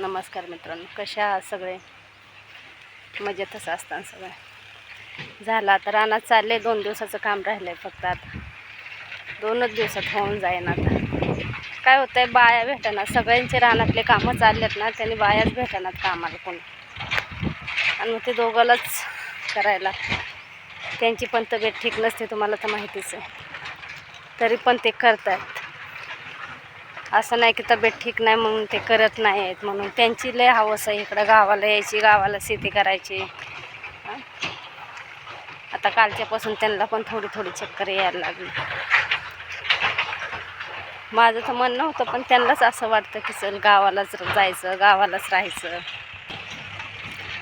नमस्कार मित्रांनो कशा आहात सगळे? मजेतच असतात सगळे. झाला आता रानात चालले दोन दिवसाचं काम राहिलं आहे फक्त आता. दोनच दिवसात होऊन जाईन आता. काय होतंय बाया भेटणार सगळ्यांचे रानातले कामं चाललेत ना त्यांनी बायाच भेटणार कामाला कोणी? आणि मग ते दोघांलाच करायला. त्यांची पण तब्येत ठीक नसते तुम्हाला तर माहितीच आहे. तरी पण ते करतात असं नाही की तब्येत ठीक नाही म्हणून ते करत नाही आहेत म्हणून त्यांची लय हवस आहे इकडं गावाला यायची गावाला शेती करायची. आता कालच्यापासून त्यांना पण थोडी थोडी चक्कर यायला लागली. माझं तर म्हणणं होतं पण त्यांनाच असं वाटतं की चल गावालाच जायचं गावालाच राहायचं.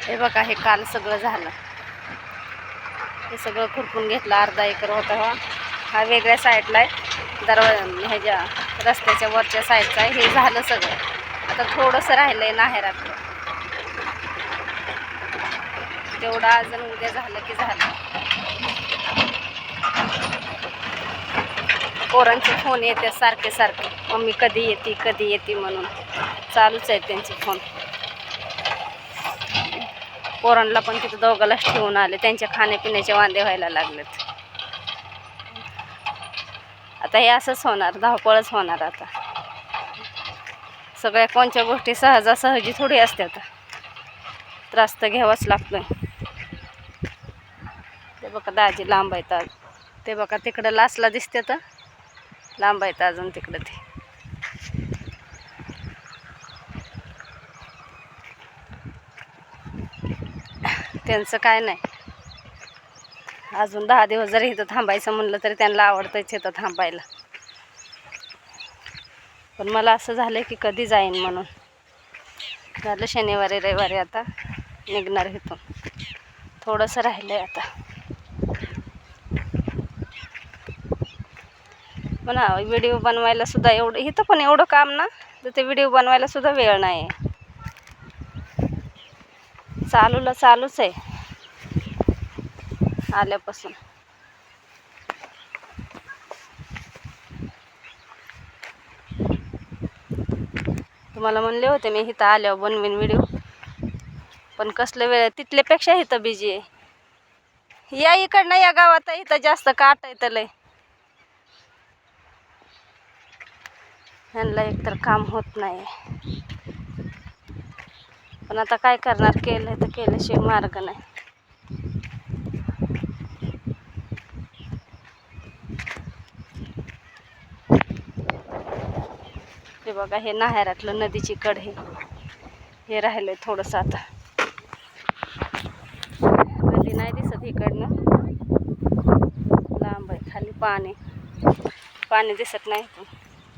हे बघा हे काल सगळं झालं. हे सगळं खुरपून घेतलं अर्धा एकर होता हा. हा वेगळ्या साईडला आहे. दरवाजा ह्याच्या रस्त्याच्या वरच्या साईडचा आहे. हे झालं सगळं. आता थोडंसं राहिलं आहे नाहेरातलं. तेवढं अजून उद्या झालं की झालं. पोरांचे फोन येते सारखे सारखे. मम्मी कधी येते कधी येते म्हणून. चालूच आहे त्यांचे फोन पोरांना पण तिथं दोघालाच ठेवून आले. त्यांच्या खाण्यापिण्याचे वांदे व्हायला लागलेत. आता हे असंच होणार धावपळच होणार आता. सगळ्या कोणत्या गोष्टी सहजासहजी थोडी असतात त्रास तर घ्यावाच लागतोय. ते बघा दाजी लांब आहेत आज. ते बघा तिकडं लासला दिसते तर. लांब आहेत अजून तिकडं ते. त्यांचं काय नाही. अजून दहा दिवस जरी इथं थांबायचं म्हणलं तरी त्यांना आवडतंच इथं थांबायला. पण मला असं झालं की कधी जाईन म्हणून. झालं शनिवारी रविवारी आता निघणार इथून. थोडंसं राहिलं आहे आता म्हणा व्हिडिओ बनवायला सुद्धा एवढं इथं पण एवढं काम ना तर ते व्हिडिओ बनवायला सुद्धा वेळ नाही आहे चालूला चालूच आहे. आल्यापासून. तुम्हाला म्हणले होते मी इथं आल्यावर बनवीन व्हिडिओ पण कसलं वेळ तिथल्यापेक्षा इथं बिजी आहे. या इकडनं या गावात इथं जास्त काट आहे लय. ह्यांना एकतर काम होत नाही. पण आता काय करणार? केलं तर केल्याशिवाय मार्ग नाही. बघा हे नाहेरातलं नदीची कड हे हे राहिलंय थोडंसं आता. नदी नाही दिसत इकडनं. लांब आहे खाली पाणी. पाणी दिसत नाही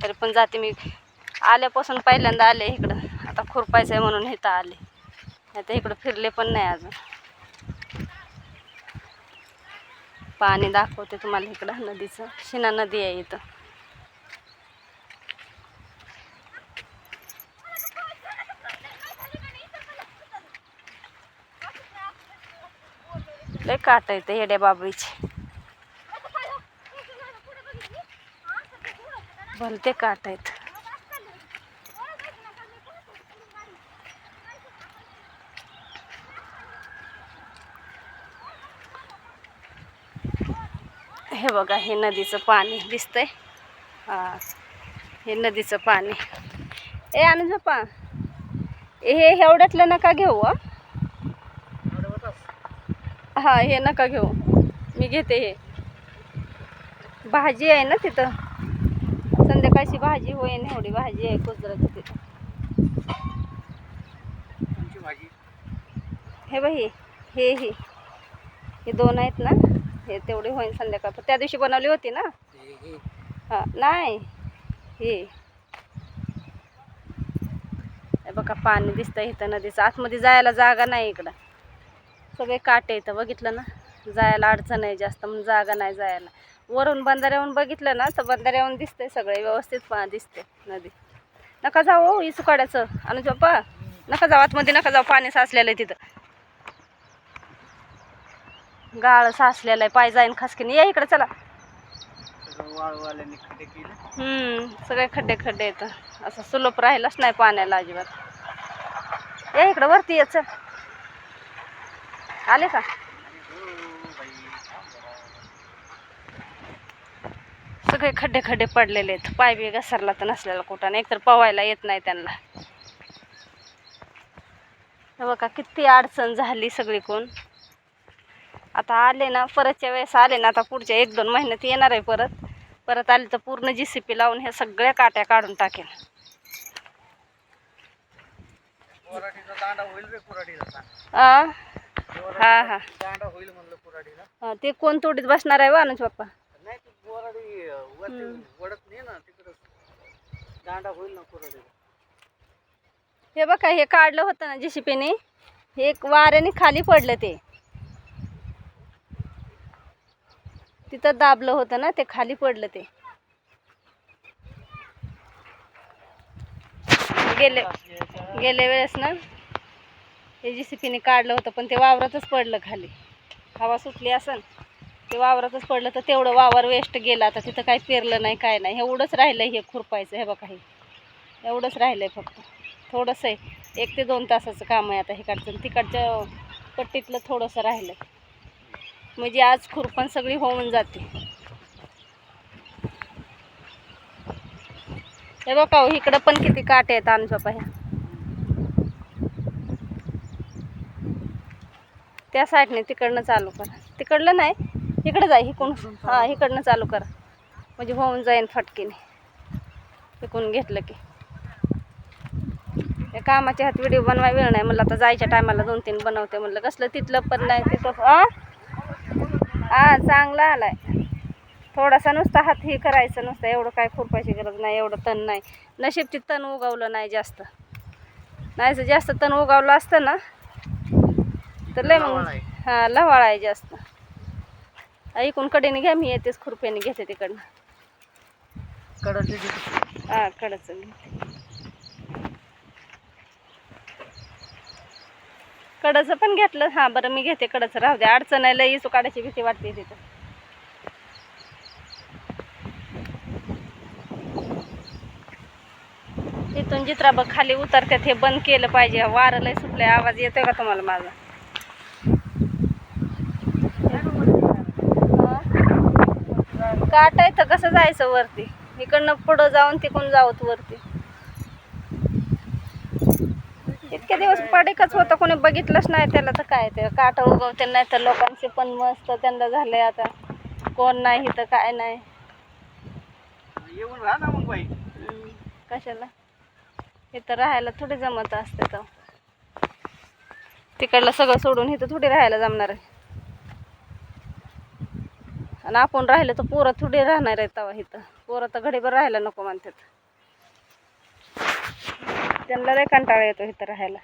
तरी पण जाते मी. आल्यापासून पहिल्यांदा आले इकडं. आता खुरपायचं आहे म्हणून इथं आले. नाही तर इकडं फिरले पण नाही अजून. पाणी दाखवते तुम्हाला इकडं नदीचं. शिना नदी आहे इथं. काट येते येड्या बाबळीचे. भलते काट आहेत. हे बघा हे नदीचं पाणी दिसतंय. हा हे नदीचं पाणी. ए अनुजपा हे एवढ्यातलं नका घेऊ हं. हा नका घेऊ. मी घेते हे. भाजी आहे ना तिथं? संध्याकाळची भाजी होईन एवढी भाजी आहे कुजराची तिथं. हे बाई हे. हे हे. दोन आहेत ना? हे तेवढे होईन संध्याकाळ. त्या दिवशी बनवली होती ना? हा नाही. हे. हे बघा पाणी दिसतं इथं नदीचं. आतमध्ये जायला जागा नाही इकडं. सगळे काटे इथं बघितलं ना? जायला अडचण आहे जास्त म्हणून जागा नाही जायला. वरून बंधाऱ्याहून बघितलं ना तर बंधाऱ्याहून दिसते सगळे व्यवस्थित दिसते नदी. नका जाऊ हो सुकाड्याचं आणि पप्पा नका जाऊ आतमध्ये नका जाऊ पाणी साचलेलं आहे तिथं. गाळ साचलेलं आहे पाय जाईन खासकीने. या इकडे चला. हम्म सगळे खड्डे खड्डे येतं असं सुलभ राहिलंच नाही पाण्याला अजिबात. या इकडं वरती ये आले का? सगळे खड्डे खड्डे पडलेले आहेत. पाय बी घसरला तर नसलेला कुठं. एकतर पवायला येत नाही त्यांना. हे बघा किती अडचण झाली सगळी कोण आता आले ना परतच्या वेळेस आले ना आता पुढच्या एक दोन महिन्यात येणार आहे परत. परत आले तर पूर्ण जी सी पी लावून ह्या सगळ्या काट्या काढून टाकेल कुराडीचा दांडा होईल रे कुराडीला आ? हा हा. दांडा होईल म्हणलं कुराडीला हा, ते कोण तोडीत बसणार आहे वानुज बाप्पा? नाही ती कुराडी वरती वडत नाही ना तिकडं. दांडा होईल ना कुराडीला हे बघा हे काढलं होतं ना जेसीपीने. हे एक वाऱ्याने खाली पडलं ते. तिथं दाबलं होतं ना ते खाली पडलं ते. गेले गेल्या वेळेस ना? हे जे सी पीने काढलं होतं पण ते वावरातच पडलं खाली. हवा सुटली असन ते वावरातच पडलं तर तेवढं वावर वेस्ट गेलं. आता तिथं काही पेरलं नाही काय नाही. एवढंच राहिलं हे खुरपायचं हे बघा हे. एवढंच राहिलं आहे फक्त. थोडंसं आहे. एक ते दोन तासाचं काम आहे आता इकडचं तिकडच्या पट्टीतलं थोडंसं राहिलं म्हणजे आज खुरपण सगळी होऊन जाते. हे बघा हो, इकडं पण किती काटे आहेत आमच्या ह्या त्या साईडने तिकडनं चालू करा. तिकडलं नाही इकडं जाय इकडून. हां इकडनं चालू करा. म्हणजे होऊन जाईन फटकीने. इकडून घेतलं की. त्या कामाच्या हात व्हिडिओ बनवाय वेळ नाही. म्हणलं आता जायच्या टायमाला दोन तीन बनवते म्हणलं. कसलं तिथलं पण नाही तिथं हां हा चांगला आलाय. थोडासा नुसता हात हे करायचं नुसतं. एवढं काय खुरपायची गरज नाही एवढं तण नाही. नशीबची तण उगवलं नाही जास्त. नाही जास्त तण उगवलं असतं ना तर लय मग. हां लवाळ आहे जास्त. ऐकून कडेने घ्या मी येतेच खुरप्याने घेते तिकडनं. कडची हां कडचं पण घेतलं. हां बरं मी घेते कडचं. राहू दे अडचण आहे लई काढायची भीती वाटते तिथं. तिथून जित्रा बघ खाली उतरतात हे बंद केलं पाहिजे. वारं लय सुटलंय आवाज येतोय का तुम्हाला माझा? काट आहे तर कसं जायचं वरती? इकडनं पुढं जाऊन तिकडून जावत वरती. इतके दिवस पडीकच होतं कोणी बघितलंच नाही त्याला तर काय ते. काट उगवते नाही तर लोकांचे पण मस्त त्यांना झाले आता. कोण नाही इथं काय नाही. येऊन राहा ना मग बाई. हम्म, कशाला इथं राहायला थोडी जमत असते तर. तिकडलं सगळं सोडून इथं थोडी राहायला जमणार आहे. आणि आपण राहिलं तर पोरं थोडी राहणार आहे तेव्हा इथं. पोरं तर घडीभर राहायला नको म्हणतात. त्यांना लय कंटाळा येतो इथं राहायला.